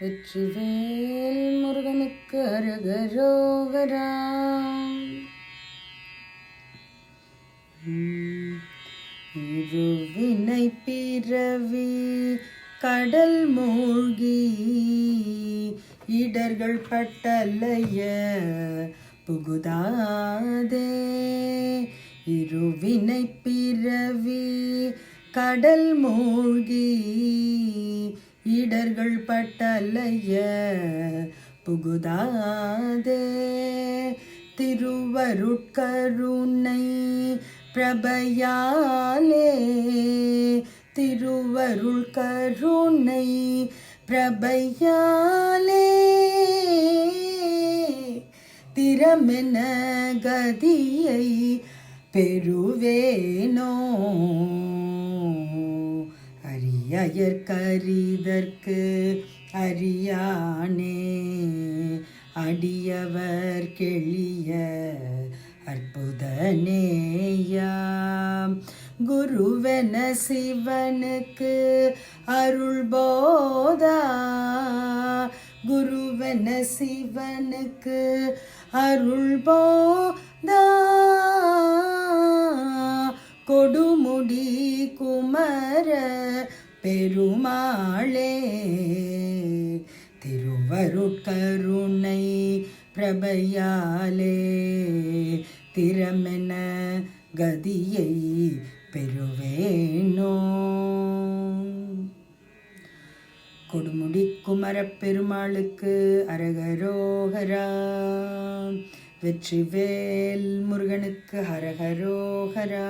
வெற்றிவேல் முருகனுக்கு அரகரோகரா உம், இருவினை பிறவி கடல் மூழ்கி இடர்கள் பட்டலைய புகுதாதே. இருவினை பிறவி கடல் மூழ்கி இடர்கள் பட்டலைய புகுதாதே. திருவருட்கருணை பிரபையாலே. திருவருள் கருணை பிரபையாலே. திறமென கதியை பெறுவேனோ. அரியற்கரிதற்கு அறியானே. அடியவர் கெளிய அற்புதனேயாம் குருவென சிவனுக்கு அருள் போதா குருவென சிவனுக்கு அருள் போதா கொடுமுடி குமர பெருமாளே திருவருட்கருணை பிரபையாலே திறமென கதியை பெறுவேனோ. கொடுமுடி குமரப்பெருமாளுக்கு அரகரோகரா வெற்றிவேல் முருகனுக்கு ஹரஹரோகரா